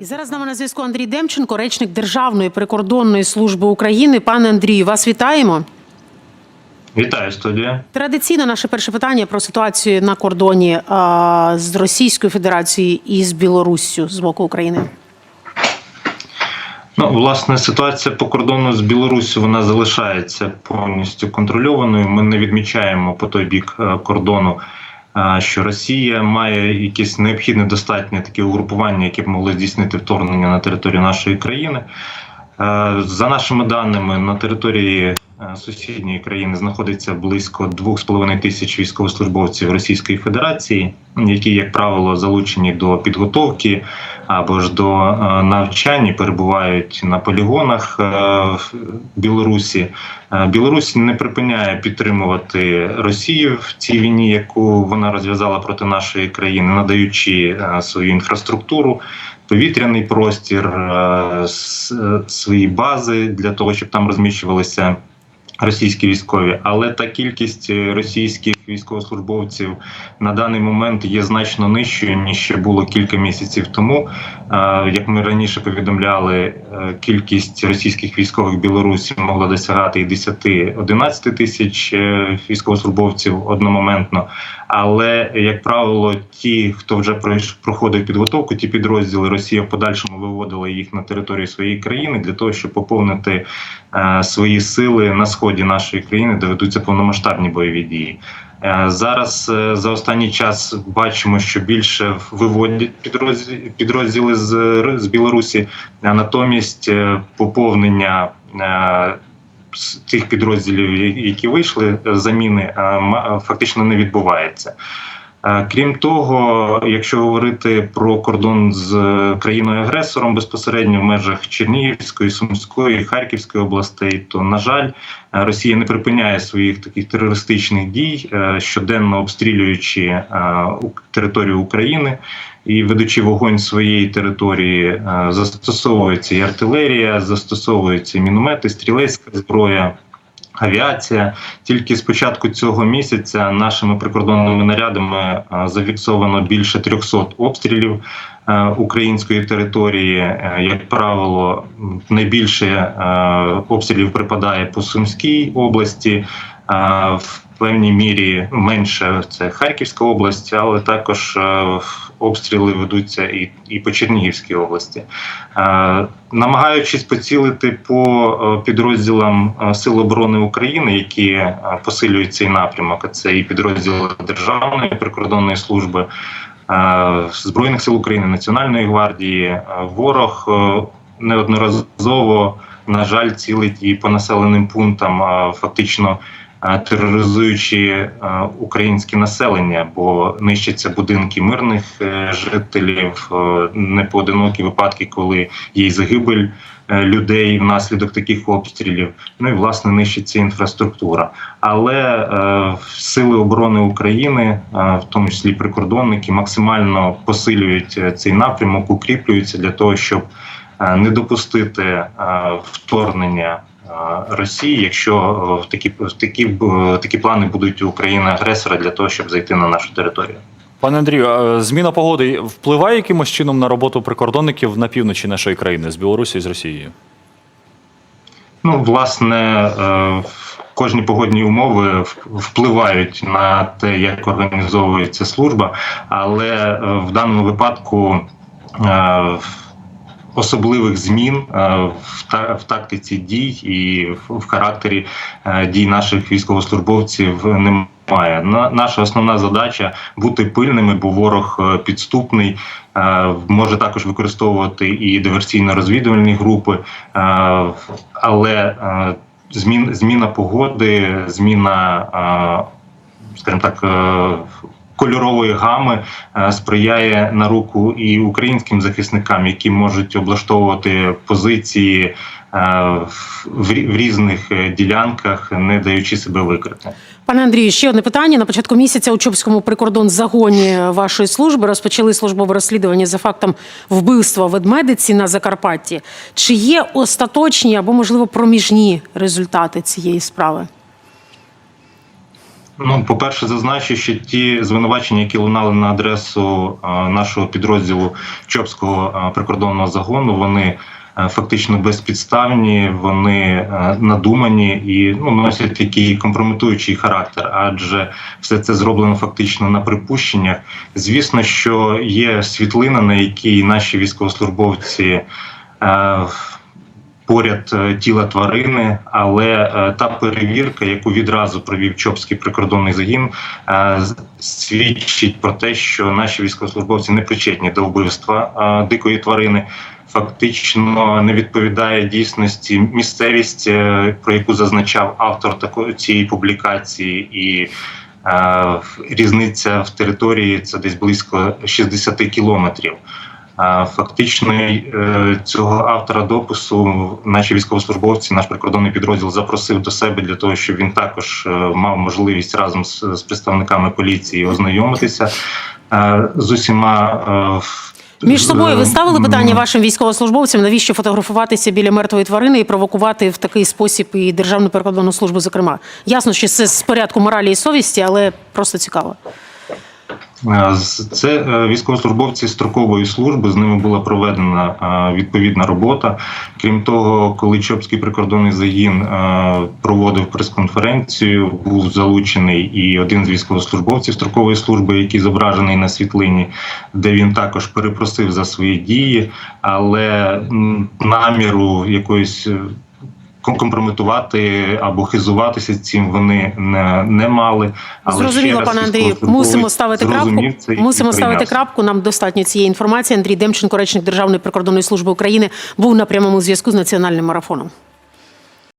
І зараз з нами на зв'язку Андрій Демченко, речник Державної прикордонної служби України. Пане Андрію, вас вітаємо. Вітаю студія. Традиційно наше перше питання про ситуацію на кордоні а, з Російською Федерацією і з Білоруссю з боку України. Ну, власне, ситуація по кордону з Білоруссю вона залишається повністю контрольованою. Ми не відмічаємо по той бік е, кордону, що Росія має якісь необхідне достатнє такі угрупування, які б могли здійснити вторгнення на територію нашої країни. Е, За нашими даними, на території сусідньої країни знаходиться близько 2,5 тисяч військовослужбовців Російської Федерації, які, як правило, залучені до підготовки або ж до е, навчань і перебувають на полігонах е, в Білорусі. Е, Білорусь не припиняє підтримувати Росію в цій війні, яку вона розв'язала проти нашої країни, надаючи е, свою інфраструктуру повітряний простір, е, е, свої бази для того, щоб там розміщувалися російські військові. Але та кількість е, російських військовослужбовців на даний момент є значно нижчою ніж ще було кілька місяців тому. Е, Як ми раніше повідомляли, е, кількість російських військових Білорусі могла досягати і 10-11 тисяч військовослужбовців одномоментно. Але як правило, ті, хто вже проходив підготовку, ті підрозділи Росія в подальшому виводила їх на територію своєї країни для того, щоб поповнити свої сили на сході нашої країни, де ведуться повномасштабні бойові дії. Е, Зараз е, за останній час бачимо, що більше виводять підрозділи, з, з Білорусі, а натомість е, поповнення. е, тих підрозділів, які вийшли, заміни фактично не відбувається. Е, Крім того, якщо говорити про кордон з е, країною-агресором безпосередньо в межах Чернігівської, Сумської, Харківської областей, то на жаль, е, Росія не припиняє своїх таких терористичних дій, щоденно обстрілюючи територію України і ведучи вогонь своєї території, застосовується і артилерія, застосовуються міномети, стрілецька зброя. Авіація тільки з початку цього місяця нашими прикордонними нарядами зафіксовано більше 300 обстрілів е, української території. Е, Як правило, найбільше е, обстрілів припадає по Сумській області. В певній мірі менше це Харківська область, але також е, обстріли ведуться і, і по Чернігівській області. Е, Намагаючись поцілити по е, підрозділам Сил оборони України, які посилюють цей напрямок, це і підрозділи Державної прикордонної служби, Збройних сил України, Національної гвардії, ворог неодноразово, на жаль, цілить і по населеним пунктам, фактично тероризуючи українське населення, бо нищаться будинки мирних е, жителів, е, непоодинокі випадки, коли є загибель е, людей внаслідок таких обстрілів. Ну і власне нищиться інфраструктура. Але сили оборони України, в тому числі прикордонники, максимально посилюють цей напрямок, укріплюються для того, щоб не допустити вторгнення. Е, Росії, якщо е, в такі такі в такі плани будуть у країни агресора для того, щоб зайти на нашу територію. Пане Андрію, зміна погоди впливає якимось чином на роботу прикордонників на півночі нашої країни з Білорусі і з Росією? Ну, власне, е, кожні погодні умови впливають на те, як організовується служба, але е, в даному випадку е, особливих змін е, в тактиці дій і в- характері е, дій наших військовослужбовців немає. На- Наша основна задача бути пильними, бо ворог е, підступний. Може також використовувати і диверсійно-розвідувальні групи, але змін, зміна погоди, зміна, скажімо так, кольорової гами е, сприяє на руку і українським захисникам, які можуть облаштовувати позиції е, в, в рі- в різних е, ділянках, не даючи себе викрити. Пане Андрію, ще одне питання. На початку місяця у Чопському прикордонзагоні вашої служби розпочали службове розслідування за фактом вбивства ведмедиці на Закарпатті. Чи є остаточні або, можливо, проміжні результати цієї справи? Ну, по-перше, зазначу, що ті звинувачення, які лунали на адресу е, нашого підрозділу Чопського е, прикордонного загону, вони е, фактично безпідставні, вони надумані і ну, носять такий компрометуючий характер, адже все це зроблено фактично на припущеннях. Звісно, що є світлина, на якій наші військовослужбовці. Поряд е, тіла тварини, але е, та перевірка, яку відразу провів Чопський прикордонний загін, е, свідчить про те, що наші військовослужбовці не причетні до вбивства дикої тварини. Фактично не відповідає дійсності місцевість, про яку зазначав автор такої цієї публікації, і е, різниця в території це десь близько 60 кілометрів. А, Фактично е, цього автора допису наші військовослужбовці, наш прикордонний підрозділ запросив до себе для того, щоб він також е, мав можливість разом з, представниками поліції ознайомитися е, з усіма. Між собою ви ставили питання вашим військовослужбовцям, навіщо фотографуватися біля мертвої тварини і провокувати в такий спосіб і Державну прикордонну службу, зокрема? Ясно, що це з порядку моралі і совісті, але просто цікаво. Е, Це е, військовослужбовці строкової служби. З ними була проведена е, відповідна робота. Крім того, коли Чопський прикордонний загін проводив прес-конференцію, був залучений і один з військовослужбовців строкової служби, який зображений на світлині, де він також перепросив за свої дії, але наміру якоїсь. Компрометувати або хизуватися цим вони не, не мали. Але Зрозуміло, пане Андрію. Мусимо ставити крапку. Мусимо ставити крапку. Нам достатньо цієї інформації. Андрій Демченко, речник Державної прикордонної служби України, був на прямому зв'язку з національним марафоном.